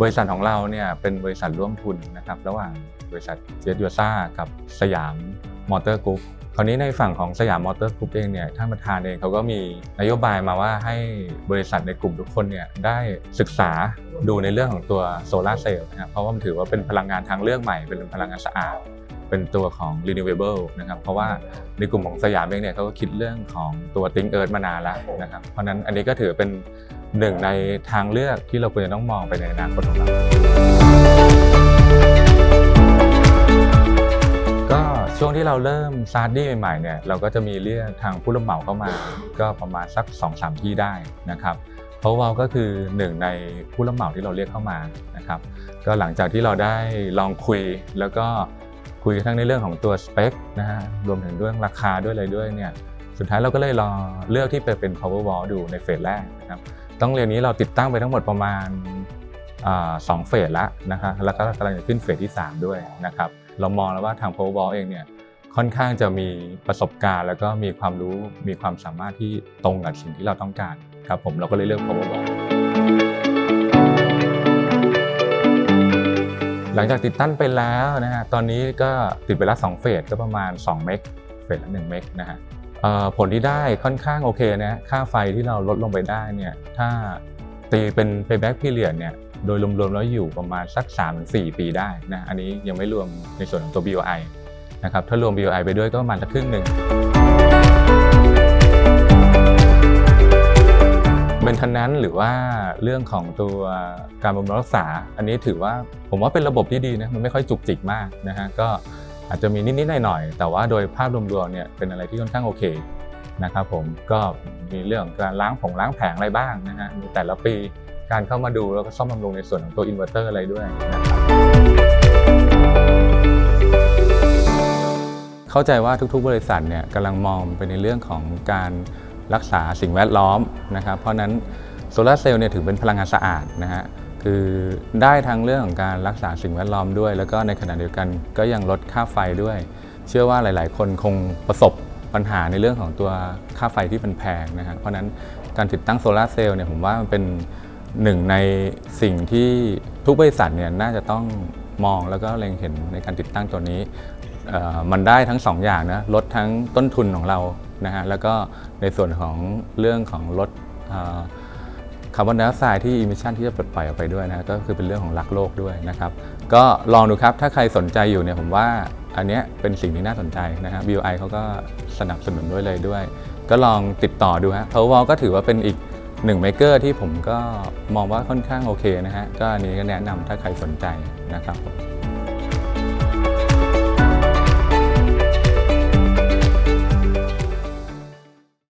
บริษัทของเราเนี่ยเป็นบริษัทร่วมทุนนะครับระหว่างบริษัทเจสยูซ่ากับสยามมอเตอร์กรุ๊ปคราวนี้ในฝั่งของสยามมอเตอร์กรุ๊ปเองเนี่ยท่านประธานเองเขาก็มีนโยบายมาว่าให้บริษัทในกลุ่มทุกคนเนี่ยได้ศึกษาดูในเรื่องของตัวโซลาเซลล์นะครับเพราะว่ามันถือว่าเป็นพลังงานทางเลือกใหม่ เป็นพลังงานสะอาดเป็นตัวของ renewable นะครับเพราะว่าในกลุ่มของสยามเองเนี่ยเขาก็คิดเรื่องของตัว Think Earth มานานแล้วนะครับเพราะนั้นอันนี้ก็ถือเป็น หนึ่งในทางเลือกที่เราควรจะต้องมองไปในอนาคตของเรา ก็ช่วงที่เราเริ่มซาร์ดี้ใหม่ๆเนี่ยเราก็จะมีเรียกทางผู้รับเหมาเข้ามา ก็ประมาณสัก2อสที่ได้นะครับเพราะว่าก็คือหนึ่งในผู้รับเหมาที่เราเรียกเข้ามานะครับก็หลังจากที่เราได้ลองคุยแล้วก็คุยทั้งในเรื่องของตัวสเปคนะฮะรวมถึงเรื่องราคาด้วยอะไรด้วยเนี่ย สุดท้ายเราก็เลยลองเลือกที่ไปเป็น power wall ดูในเฟสแรกนะครับต้องเรียนนี้เราติดตั้งไปทั้งหมดประมาณอสองเฟสล้วนะครับแล้วก็กำลังจะขึ้นเฟสที่ 3 ด้วยนะครับเรามองแล้วว่าทาง power wall เองเนี่ยค่อนข้างจะมีประสบการณ์ แล้วก็มีความรู้มีความสามารถที่ตรงกับสิ่งที่เราต้องการครับผมเราก็เลยเลือก power wall หลังจากติดตั้งไปแล้วนะฮะตอนนี้ก็ติดไปแล้ว2เฟสก็ประมาณ 2 เมกเฟสละ1เมกนะฮะ ผลที่ได้ค่อนข้างโอเคนะค่าไฟที่เราลดลงไปได้เนี่ยถ้าตีเป็น payback period เนี่ยโดยรวมๆแล้วอยู่ประมาณสัก 3-4 ปีได้นะอันนี้ยังไม่รวมในส่วนของตัว BOI นะครับถ้ารวม BOI ไปด้วยก็ประมาณสักครึ่งหนึ่งเมนเทนแนนหรือว่าเรื่องของตัวการบำรุงรักษา อันนี้ถือว่าผมว่าเป็นระบบที่ดีนะมันไม่ค่อยจุกจิกมากนะฮะก็ อาจจะมีนิดๆหน่อยๆแต่ว่าโดยภาพรวมๆเนี่ยเป็นอะไรที่ค่อนข้างโอเคนะครับผมก็มีเรื่องการล้างผงล้างแผงอะไรบ้างนะฮะในแต่ละปีการเข้ามาดูแล้วก็ซ่อมบำรุงในส่วนของตัวอินเวอร์เตอร์อะไรด้วยนะครับเข้าใจว่าทุกๆ บริษัทเนี่ยกำลังมองไปในเรื่องของการรักษาสิ่งแวดล้อมนะครับเพราะนั้นโซลาร์เซลล์เนี่ยถือเป็นพลังงานสะอาดนะฮะ คือได้ทั้งเรื่องของการรักษาสิ่งแวดล้อมด้วย แล้วก็ในขณะเดียวกันก็ยังลดค่าไฟด้วย เชื่อว่าหลาย ๆ คนคงประสบปัญหาในเรื่องของตัวค่าไฟที่มันแพงนะฮะเพราะนั้นการติดตั้งโซลาร์เซลล์เนี่ยผมว่ามันเป็นหนึ่งในสิ่งที่ทุกบริษัทเนี่ยน่าจะต้องมองแล้วก็เล็งเห็นในการติดตั้งตัวนี้ มันได้ทั้ง 2อย่างนะลดทั้งต้นทุนของเรานะฮะแล้วก็ในส่วนของเรื่องของลด คาร์บอนไดออกไซด์ที่อิมิชันที่จะปลดปล่อยออกไปด้วยนะก็คือเป็นเรื่องของรักโลกด้วยนะครับ ก็ลองดูครับถ้าใครสนใจอยู่เนี่ยผมว่าอันเนี้ยเป็นสิ่งที่น่าสนใจนะฮะ BOI เขาก็สนับสนุนด้วยเลยด้วย ก็ลองติดต่อดูฮะ Powerwall ก็ถือว่าเป็นอีกหนึ่งเมเกอร์ที่ผมก็มองว่าค่อนข้างโอเคนะฮะก็อันนี้ก็แนะนำถ้าใครสนใจนะครับ